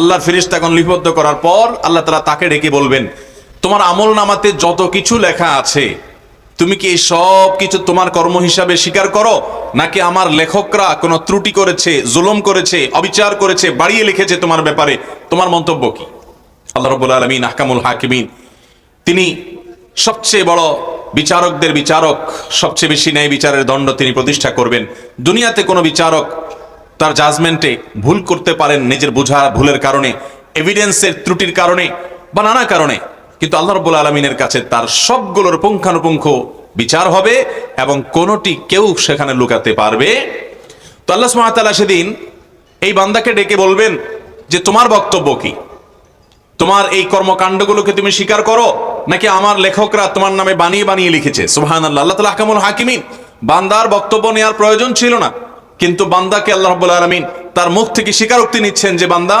আল্লাহর ফিরিস্তা এখন লিপিবদ্ধ করার পর আল্লাহ তালা তাকে ডেকে বলবেন, তোমার আমল নামাতে যত কিছু লেখা আছে, তুমি কি এই সব কিছু তোমার কর্ম হিসাবে স্বীকার করো? নাকি আমার লেখকরা কোনো ত্রুটি করেছে, জুলুম করেছে, অবিচার করেছে, বাড়িয়ে লিখেছে তোমার ব্যাপারে? তোমার মন্তব্য কি? আল্লাহ রবুল আলমিন, আহকামুল হাকিমিন, তিনি সবচেয়ে বড় বিচারকদের বিচারক, সবচেয়ে বেশি ন্যায় বিচারের দণ্ড তিনি প্রতিষ্ঠা করবেন। দুনিয়াতে কোনো বিচারক তার জাজমেন্টে ভুল করতে পারেন নিজের বোঝা ভুলের কারণে এভিডেন্সের ত্রুটির কারণে বা নানা কারণে। কিন্তু আল্লাহ রব্বুল আলমিনের কাছে তার সবগুলোর পুঙ্খানুপুঙ্খ বিচার হবে এবং কোনোটি কেউ সেখানে লুকাতে পারবে। তো আল্লাহ সুবহানাহু সেদিন এই বান্দাকে ডেকে বলবেন যে, তোমার বক্তব্য কি? তোমার এই কর্মকাণ্ডগুলোকে তুমি স্বীকার করো? নাকি আমার লেখকরা তোমার নামে বানিয়ে বানিয়ে লিখেছে? সুহান আল্লাহ আল্লাহ তালা হাকিমিন, বান্দার বক্তব্য নেওয়ার প্রয়োজন ছিল না। কিন্তু বান্দাকে আল্লাহ রব্বুল আলমিন তার মুখ থেকে স্বীকারোক্তি নিচ্ছেন যে বান্দা